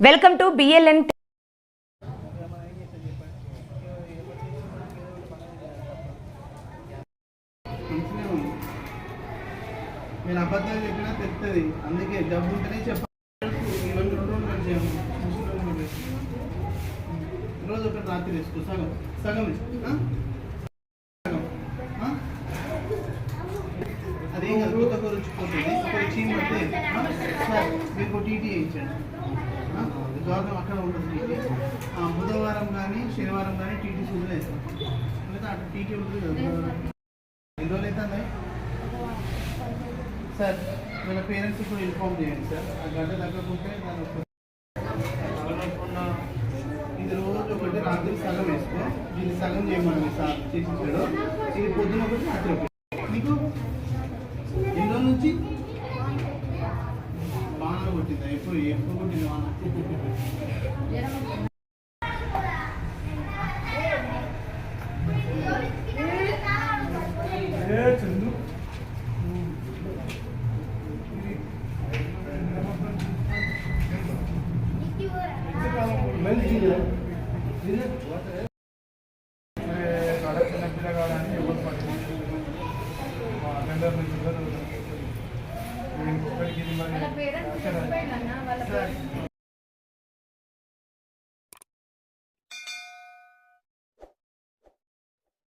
Welcome to BLN మీరు అబద్ధాలు చెప్పినా తెలుస్తుంది అందుకే డబ్బు ఉంటేనే చెప్పాలి రెండు రెండు రోజు ఒకటి రాత్రి వేసుకో సగం సగం సగం అదేం కాదు రోజు ఒక రుచిపోతుంది ఒక చీమ పడితే సార్ మీకు టీటీ ఇచ్చాడు గవర్నమెంట్ అక్కడ ఉంటుంది టీటీ ఆ, బుధవారం కానీ శనివారం కానీ టీటీ సూచన వేస్తాం. ఎందుకంటే అక్కడ టీటీ ఉంటుంది. ఎన్ని రోజులు అవుతుంది? సార్ వీళ్ళ పేరెంట్స్ కూడా ఇన్ఫార్మ్ చేయండి సార్. ఆ గంట తగ్గకుంటే దాని ఇది రోజు ఒకటి రాత్రి సగం వేసుకో. దీన్ని సగం చేయమని సార్ చేసిచ్చాడు ఇది పొద్దున ఒకటి రాత్రి ఒకటి. నీకు ఎన్ని రోజుల నుంచి? బాగా కొట్టిందా? ఎప్పుడు ఎప్పుడు కొట్టింది వాళ్ళ పేరెంట్స్ చనిపోయిందన్న వాళ్ళ పేరెంట్స్